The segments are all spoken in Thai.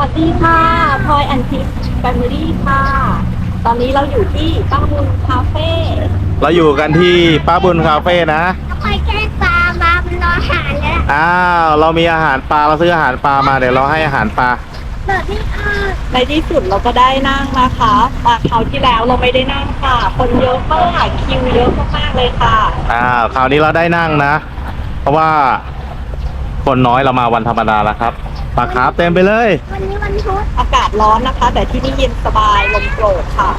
วัสดีค่ะพลอยแอนทิสแฟมิลี่ค่ะ ตอนนี้เราอยู่ที่ป้าบุญคาเฟ่เราอยู่กันที่ป้าบุญคาเฟ่นะคอยแค่ปลามามันรออาหารแล้วอ้าวเรามีอาหารปลาเราซื้ออาหารปลามาเดี๋ยวเราให้อาหารปลาแบบนี้ค่ะในที่สุดเราก็ได้นั่งนะคะมาคราวที่แล้วเราไม่ได้นั่งค่ะ คนเยอะมากคิวเยอะมากๆเลยค่ะอ้าวคราวนี้เราได้นั่งนะ เพราะว่าคนน้อยเรามาวันธรรมดาแล้วครับ ปลาคาร์ฟเต็มไปเลย วันนี้วันพุธอากาศร้อนนะคะ แต่ที่นี่เย็นสบายลมโกรกค่ะ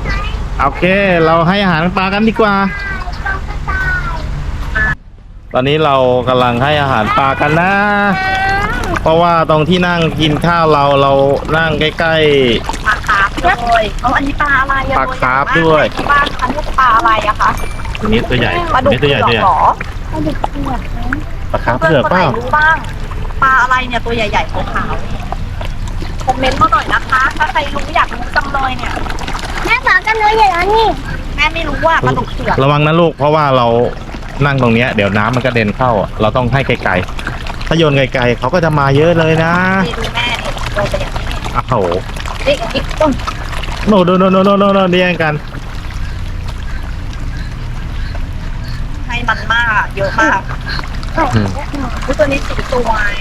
โอเค เราให้อาหารปลากันดีกว่าต้องกระต่ายตอนนี้เรากำลังให้อาหารปลากันนะ เพราะว่าตรงที่นั่งกินข้าวเราเรานั่งใกล้ ปลาคาร์ฟด้วยเอาอันนี้ปลาอะไรอะปลาคาร์ฟด้วย ที่บ้านคะนี่ปลาอะไรอะคะๆตัวนี้ตัวใหญ่ปลาดุกนี่ตัวใหญ่เผืตัวอกใหญ่เหรอปลาดุกเผือกนะปลาคาร์ฟเพื่เผืออนกคนเปไหนล่ารู้บ้าง ปลาอะไรเนี่ยตัวใหญ่ๆขาวๆเนี่ยคอมเมนต์มาหน่อยนะคะ ถ้าใครรู้อยากรู้จังเลยเนี่ย แม่บอกกันเลยอย่างนี้แม่ไม่รู้ว่าปลาดุกเผือกระวังนะลูกเพราะว่าเรานั่งตรงเนี้ยเดี๋ยวน้ำมันกระเด็นเข้าอะเราต้องให้ไกลๆถ้าโยนไกลๆเขาก็จะมาเยอะเลยนะนี่ดูแม่นี่โดนไปอย่างนี้อ้าวโหนี่อีกต้นโนโนโนโนโนโนโนแย่งกัน ให้มันมากอะเยอะมาก อืมอุ๊ยตัวนี้สีสวย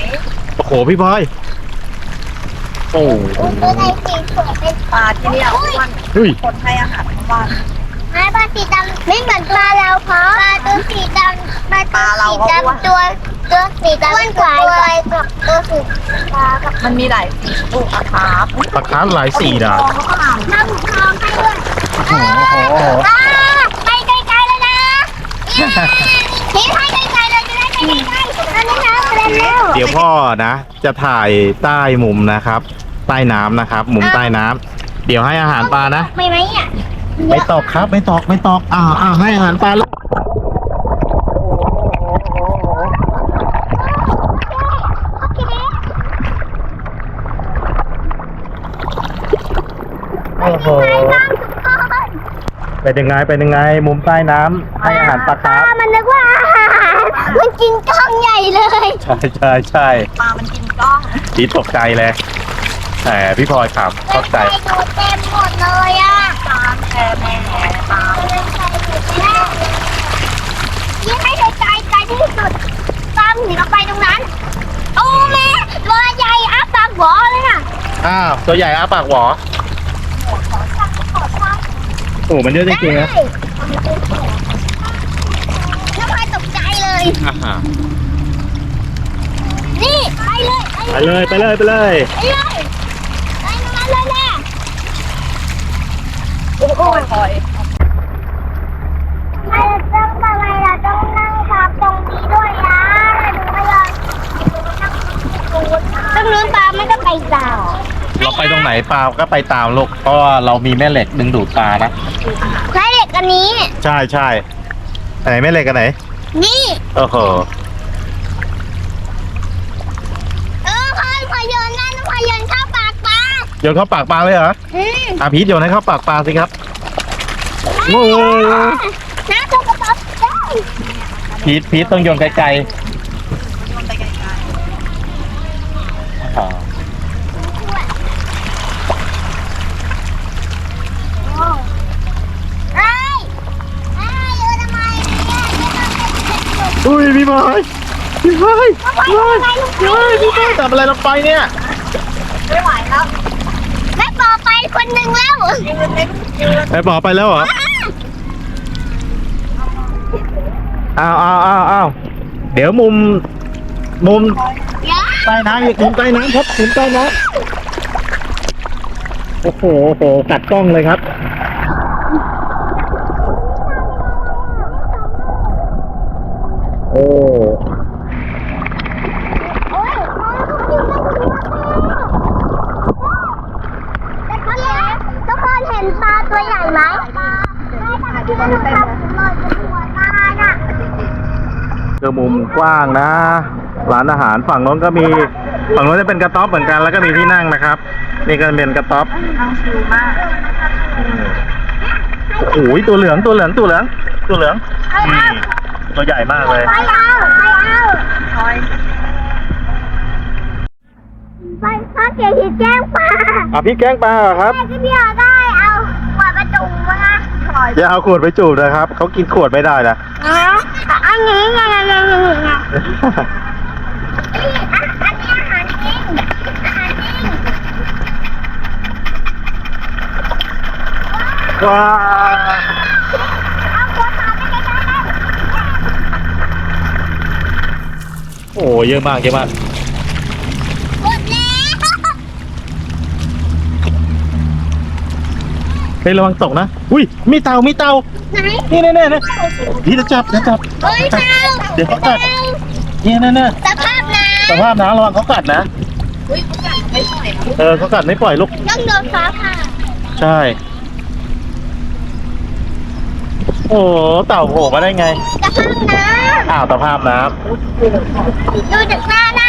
โอ้โหพี่พลอยโอ้อุ้ยตัวไหนสีสวยเป็นปลาที่เนี่ยอ้วนเฮ้ยคนให้อาหารทั้งวันแม่ปลาสีดำไม่เหมือนปลาเราเพราะปลาตัวสีดำปลาตัวสีดำตัวตัวสีดำกว่าตัวกับตัวสีปลากับมันมีหลายสีลูกอะครับปลาคาร์ฟหลายสีนะทองเขาก็อ่านน้ำหมูทองให้ด้วยโอ้โห อ่าไปไกลๆเลยนะนี่ให้ไกลๆ เดี๋ยวพ่อนะ จะถ่ายใต้มุมนะครับ ใต้น้ำนะครับ มุมใต้น้ำเดี๋ยวให้อาหารปลานะ ไม่ไหมอะไม่ตอกครับ ไม่ตอกไม่ตอกอ่าอ่าให้อาหารปลาลูกโอ้โหน้ำทุกคนเป็นยังไงเป็นยังไง มุมใต้น้ำให้อาหารปลาคร์ฟมันนึกว่าอา มันกินกล้องใหญ่เลย ใช่ใช่ใช่ปลามันกินกล้องพีทตกใจเลยแต่พี่พลอยขำเข้าใจไปดูเต็มหมดเลยอะปลาแช่แม่ปลายิ่งให้ไกลไกลไกลที่สุดตามหนีเราไปตรงนั้น โอ้แม่ตัวใหญ่อ้าปากหวอเลยน่ะอ้าวตัวใหญ่อ้าปากหวอโอ้มันเยอะจริงๆนะ อ่าฮะนี่ไปเลยไปเลยไปเลยไปเลยไปเลยไปตรงนั้นเลยแน่โอ้โหคอยไอ้ต้องทำไมเราต้องนั่งพับตรงนี้ด้วยอะดูไม่เลยตรงนู้นปลาไม่ก็ไปต่อเราไปตรงไหนปลาก็ไปตามลูกเพราะว่าเรามีแม่เหล็กดึงดูดปลานะใช้เหล็กอันนี้ ใช่ใช่ไหนแม่เหล็กกันไหน นี่ โอ้โห เออพายพายโยนนั่นพายโยนเข้าปากปลาโยนเข้าปากปลาเลยเหรออืมอาพีทโยนให้เข้าปากปลาสิครับโอ้ยน้าตัวกระป๋องได้พีทพีทต้องโยนไกล อุ้ยพี่พลอยพี่พลอยทำไมพี่พลอยทำไมลูกพี่พลอยพี่พลอยทำอะไรลงไปเนี่ยๆไม่ไหวแล้วแม่ต่อไปคนหนึ่งแล้วยืนเล็กยืนไปบอกไปแล้วเหรออ้าวอ้าวอ้าวอ้าวเดี๋ยวมุม มุมเยอะใต้น้ำอีกมุมใต้น้ำครับมุมใต้น้ำโอ้โหโอ้โหกัดกล้องเลยครับ โอ้ โอ้ยแต่คนเล็กทุกคนเห็นปลาตัวใหญ่ไหมปลาที่มันทำลอยบนหัวตาน่ะ คือมุมก ว้างนะ ร้านอาหารฝั่งโน้นก็มี ฝั่งโน้นจะเป็นกระต๊อบเหมือนกัน แล้วก็มีที่นั่งนะครับ นี่ก็เป็นกระต๊อบนั่งชิลมากโอ้โหตัวเหลืองตัวเหลืองตัวเหลืองตัวเหลืองนี่ตัวใหญ่มากเลยไปเอาไปเอาคอยไปไปพ่อเก๋คิดแจ้งปลาอะพี่แกล้งปลาเหรอครับแม่ก็พี่เอาได้เอาหัวประจุมาอย่าเอาขวดไปจูบนะครับเขากินขวดไม่ได้นะ งไงงไงงว้าวโอ้เยอะมากเยอะมาก เฮ้ยระวังตกนะ อุ้ยมีเต่ามีเต่าไหนนี่แน่ๆนะพี่จะจับจะจับเฮ้ยเจ้าเดี๋ยวเขากัดนี่แน่สภาพน้ๆสภาพนะระวังเขากัดนะเออเขากัดไม่ปล่อยลูกำต้องโดนฟ้าผ่าใช่ โอ้โหเต่าโผล่มาได้ไงสภาพน้อ้าวสภาพน้ำดูจากหน้าหน้า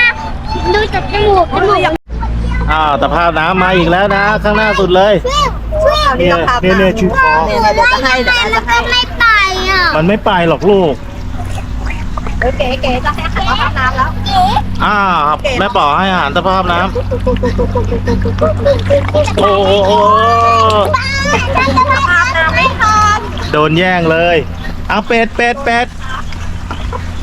ดูจากจมูกจมูกำอ้าวสภาพน้ำมาอีกแล้วนะ ข้างหน้าสุดเลย เนี่ยเนี่ยเนี่ยชูคอเนี่ยเดี๋ยวจะให้เดี๋ยวมันจะให้ก็ไม่ไปอะมันไม่ไปหรอกลูก เออเก๋เก๋จะให้ขันมาน้ำแล้วเก๋อ้าวแม่ป๋อให้อาหารสภาพน้ำโอ้โหบ้าฉันจะสภาพน้ำไม่พอโดนแย่งเลยเอาเป็ดเป็ดเป็ด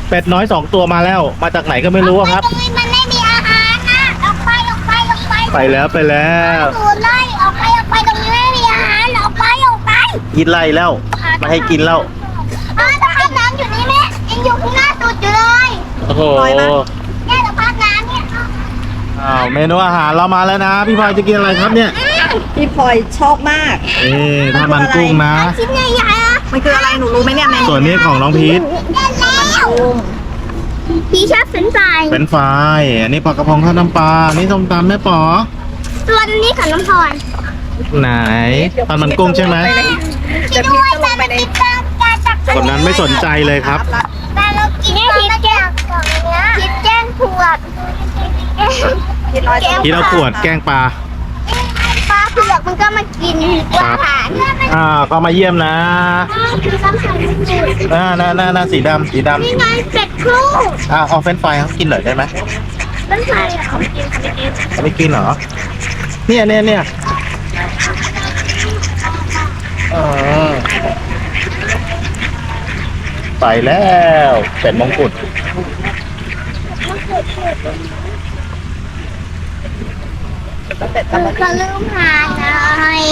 เป็ดน้อยสองตัวมาแล้ว มาจากไหนก็ไม่รู้อะครับ ตรงนี้มันไม่มีอาหารนะออกไปออกไปออกไปไปแล้วไปแล้วสูดไล่อ กไปกินไล่แล้วไม่ให้กินแล้วอ้าวสภาพน้ำอยู่นี่แม่ยังอยู่ข้างหน้าสุดอยู่เลยโอ้โหเนี่ยสภาพน้ำเนี่ยอ้าวเมนูอาหารเรามาแล้วนะ พี่พลอยจะกินอะไรครับเนี่ยพี่พลอยชอบมากนี่ถ้ามันกุ้งนะชิ้นใหญ่ๆอะมันคืออะไรหนูรู้ไหมเนี่ยในส่วนนี้ของน้องพีทได้แล้วพี่ชอบเฟรนช์ฟรายเป็นไฟรายอันนี้ปลากระพงทอดน้ำปลาอันนี้ส้มตำแม่ป๋อส่วนนี้ของน้ำพร ไหนทานมันกุ้งใช่ไหมกินด้วยแต่ไม่กินการการตักคนนั้นไม่สนใจเลยครับแต่เรากินพิษแจ้งพิษแจ้งขวดพี่น้อยที่เราขวดแกล้งปลาปลาเผือกมันก็มากินอาหารอ่าก็มาเยี่ยมนะคือต้องใส่สูตรน่าน่าน่าน่าสีดำสีดำนี่ไงเป็ดครูอ่าเอาเฟรนช์ฟรายเขากินหน่อยได้ไหมเป็นใครอะเขากินเขาไม่กินไม่กินเหรอเนี่ยเนี่ยเนี่ยเออไปแล้วเป็ดมงกุฎคือเขาลืมหาหน่อย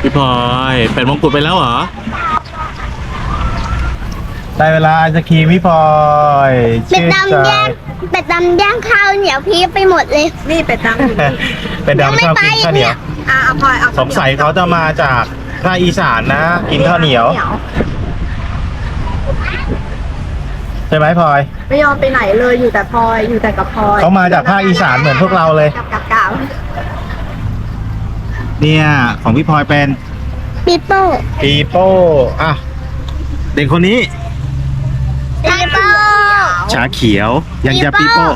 พี่พลอยเป็ดมงกุฎไปแล้วเหรอ ได้เวลาไอศครีมพี่พลอยเป็ดชื่นใจดำแย่งเป็ดดำแย่งข้าวเหนียวพีไปหมดเลย นี่เป็ดดังอยู่นี่เป็ดดำชอบกินข้าวเหนียว อะเอาพลอยเอาสงสัยเขาจะมาจากภาคอีสานนะ กินข้าวเหนียว ใช่ไหมพลอย ไม่ยอมไปไหนเลยอยู่แต่พลอยอยู่แต่กับพลอยเขามาจากภาคอีสานเหมือนพวกเราเลย กับกับกับเนี่ย ของพี่พลอยเป็นปีโป้ปีโป้อะ เด็กคนนี้ปีโป้ ชาเขียว ยังจะปีปีโป้โป้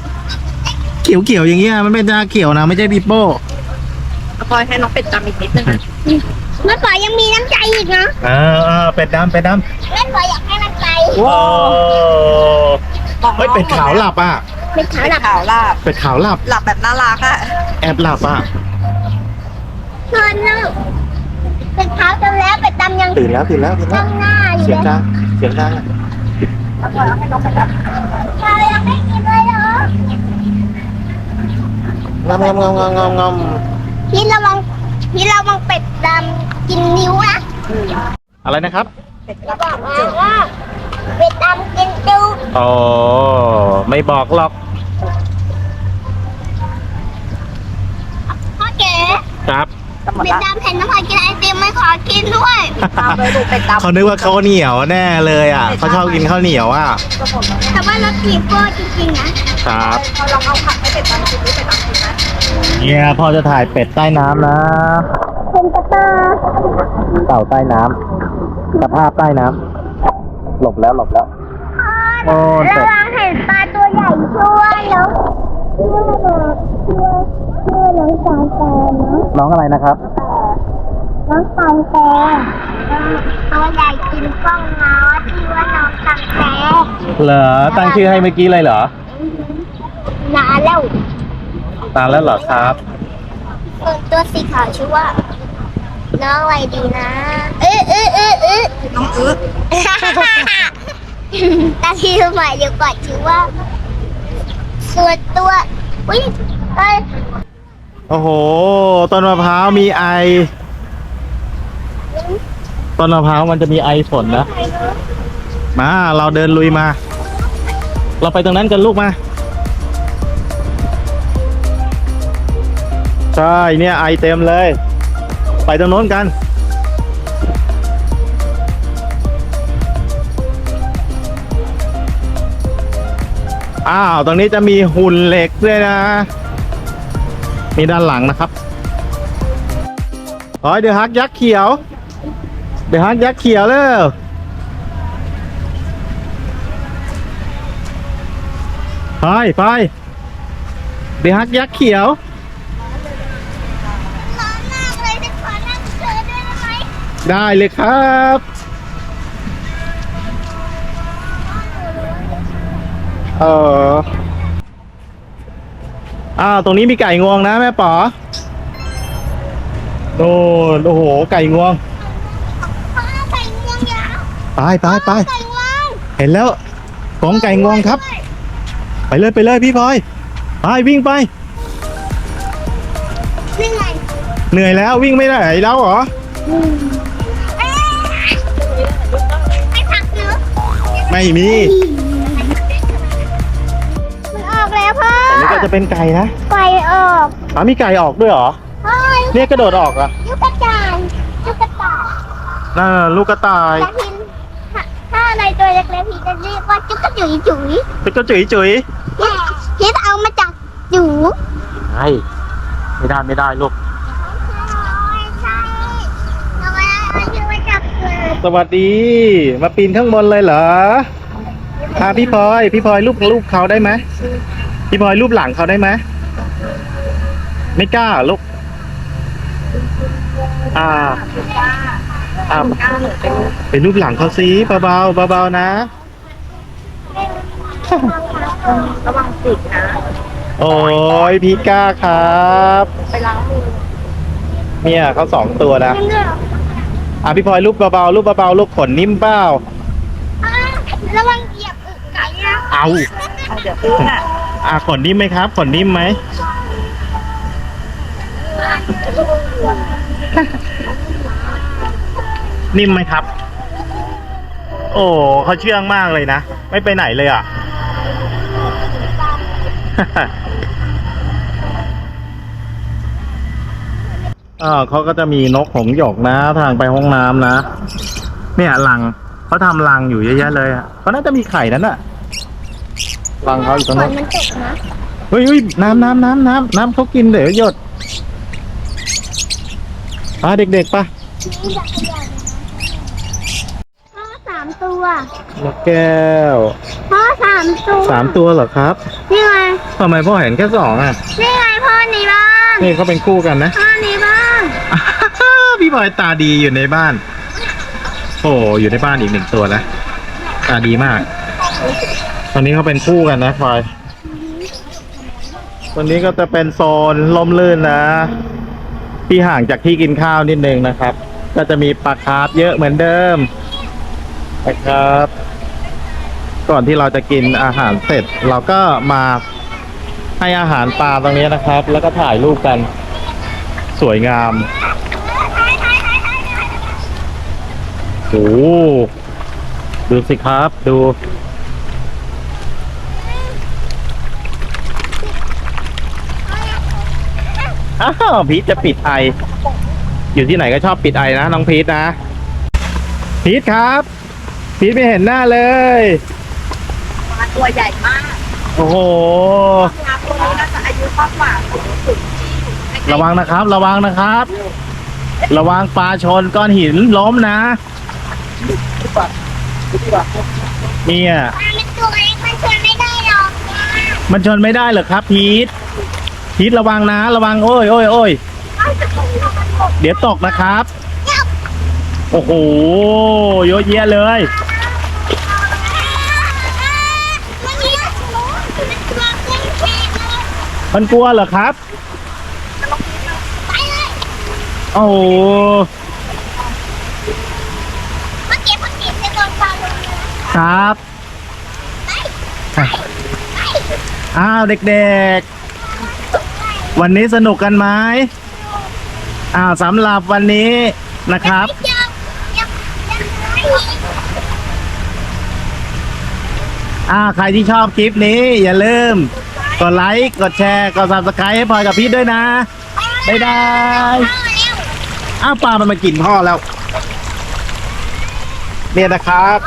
เขียวเขียวๆอย่างเงี้ยมันเป็นชาเขียวนะไม่ใช่ปีโป้พลอยให้น้องเป็ดดำอีกนิดนึงนะเมื่อก่อนยังมีน้ำใจอีกนะเออเออเป็ดดำเป็ดดเล่นพออยากให้น้ำใจำโอ้เฮ้ยเป็ดขาวหลับอะเป็นขาวเป็ดหลับขาวหลับเป็ดขาวหลับหลับแบบน่ารักอะแอบหลับอะเพลินนะเป็นขาวจนแล้วเป็ดดำยังตื่นแล้วตื่นแล้วตื่นแล้ตั้วงหน้าอยู่เสียง เลยดังเสียงดังอะเรายังไม่กินเลยเหรองำงำงำงำงำงพี่ระวังพี่ระวังเป็ดดำกินนิ้วนะำอะไรนะครับเราบอกว่าเป็ดดำกินจุกอ๋อ ไม่บอกหรอกพ่อเก๋ครับ จะหมดเป็ดละดำเห็นน้ำพายกินไอติมไม่ขอกินด้วยตามเลยดูเป็ดดำเขานึกว่าข้าวเหนียวแน่เลยอะเขาชอบกินข้าวเหนียวอะจะหมดแล้วแต่ว่ารสปีโป้จริงๆนะครับพอลองเอาผักให้เป็ดดำกินดูเป็ดดำกินไหมเนี่ยพ่อจะถ่ายเป็ดใต้น้ำนะเป็นกระตาเต่าใต้น้ำสภาพใต้น้ำหลบแล้วหลบแล้วโอ้เป็ระดวังเห็นปลาตัวใหญ่ช่วยแล้วช่วยช่วย ช่วยน้องสายแฟนนะน้องอะไรนะครับ น้องตังแตตัวใหญ่กินกล้องน้อที่ว่าน้องตังแตเหรอตั้งชื่อให้เมื่อกี้เลยเหรอ นานแล้วตามแล้วเหรอครับ ส่วนตัวสีขาวชื่อว่า น้องอะไรดีนะ เอ๊ะเอ๊ะเอ๊ะเอ๊ะน้องอึ๊ตาที่ใหม่เดี๋ยวก่อนชื่อว่า ส่วนตัวอุ้ยเอ้ย โอ้โห ต้นมะพร้าวมีไอ ต้นมะพร้าวมันจะมีไอฝนนะ มา เราเดินลุยมา เราไปตรงนั้นกันลูกมา ใช่ เนี่ยไอเต็มเลย ไปตรงโน้นกัน อ้าว ตรงนี้จะมีหุ่นเหล็กด้วยนะ มีด้านหลังนะครับโอ้ยเดี๋ยวฮักยักษ์เขียว เดี๋ยวฮักยักษ์เขียวเลยไปไปเดี๋ยวฮักยักษ์เขียวร้อนมากเลยจะขอนั่งเจอด้วยได้ไหมได้เลยครับเออ อ้าวตรงนี้มีไก่งวงนะแม่ป๋อโน่นโอ้โห ไก่งวงพ่อไก่งวงยาวไปไปไปไก่งวงเห็นแล้วกองไก่งวงครับ ไปเลยไปเลยพี่พลอยไปวิ่งไปนี่ไงเหนื่อยแล้ววิ่งไม่ได้แล้วเหรอเอ๊ะไม่พักเนอะไม่มี ก็จะเป็นไก่นะไก่ออกอ๋อมีไก่ออกด้วยเหรอเฮ้ยเนี่ยกระโดดออกอะลูกกระต่ายลูกกระต่ายน่าลูกกระต่ายแต่พินถ้าถ้าในตัวเล็กๆพี่จะเรียกว่าจุ๊กกระจุ๋ยจุ๋ยเป็นกระจุยจุยพี่เอามาจากจูใช่ไม่ได้ไม่ได้ลูกใช่เอาไว้เอาชื่อมาจากเกิดสวัสดี มาปีนข้างบนเลยเหรอพาพี่พลอย พี่พลอยรูปรูปเขาได้ไหม พี่พลอยรูปหลังเขาได้ไหมไม่กล้าเหรอลูกอ่าอ่าก้าหนูเป็นเป็นรูปหลังเขาสิเบาๆเบาๆนะ ระวังติดนะ โอ้ยพี่ก้าครับ ไปล้างมือเนี่ยเขาสองตัวนะเพื่อนอะพี่พลอยรูปเบาๆรูปเบาๆลูกขนนิ่มเปล่าระวังเหยียบอึไก่นะเอาเอาเดี๋ยวอึอะ อะขนนิ่มไหมครับ ขนนิ่มไหม นิ่มไหมครับ โอ้เขาเชื่องมากเลยนะ ไม่ไปไหนเลยอะ อ่าเขาก็จะมีนกหงหยกนะ ทางไปห้องน้ำนะ เนี่ยรังเขาทำรังอยู่เยอะแยะเลยอะเขาน่าจะมีไข่นั้นอะ รังเขาอยู่ตรงฝนั้นนมันตกนะเฮ้ยเฮ้ยน้ำน้ำน้ำน้ำน้ำเขากินเดี๋ยวหยดอะเด็กๆปะนี่จักรยานพ่อสามตัวนกแก้วพ่อสามตัวสามตัวเหรอครับนี่ไงทำไมพ่อเห็นแค่สองอะนี่ไงพ่อนี้บ้างนี่เขาเป็นคู่กันนะ พ่อนี้บ้างพี่บอยตาดีอยู่ในบ้าน โอ้อยู่ในบ้านอีกหนึ่งตัวนะตาดีมาก ตอนนี้เขาเป็นคู่กันนะพลอยตอนนี้ก็จะเป็นโซนลมลื่นนะ ที่ห่างจากที่กินข้าวนิดนึงนะครับ ก็จะมีปลาคาร์ฟเยอะเหมือนเดิมนะครับ ก่อนที่เราจะกินอาหารเสร็จ เราก็มาให้อาหารปลาตรงนี้นะครับ แล้วก็ถ่ายรูปกัน สวยงามโอ้โหดูสิครับ ดู อ้าวพีทจะปิดไอ อยู่ที่ไหนก็ชอบปิดไอนะน้องพีทนะ พีทครับ พีทไม่เห็นหน้าเลยปลาตัวใหญ่มากโอ้โหปลาตัวนี้น่าจะอายุมากกว่าสุดระวังนะครับ ระวังนะครับ ระวังปลาชนก้อนหินล้มนะเนี่ย มันตัวเล็กมันชวนไม่ได้หรอกมันชนไม่ได้เหรอครับพีท พีทระวังนะระวังโอ้ยโอ้ยโอ้ยเดี๋ยวตกนะครับ โอ้โหเยอะแยะเลยมันกลัวเหรอครับ โอ้โหเมื่อกี้เมื่อกี้จะโดนปลาลงนะครับอ้าวเด็กๆ วันนี้สนุกกันไหมอ้าสำหรับวันนี้นะครับ อ่าใครที่ชอบคลิปนี้ อย่าลืม กดไลค์ กดแชร์ กด subscribe ให้พลอยกับพี่ด้วยนะ บ๊ายบายอ้าวปลามันมากินพ่อแล้ว เนี่ยนะครับ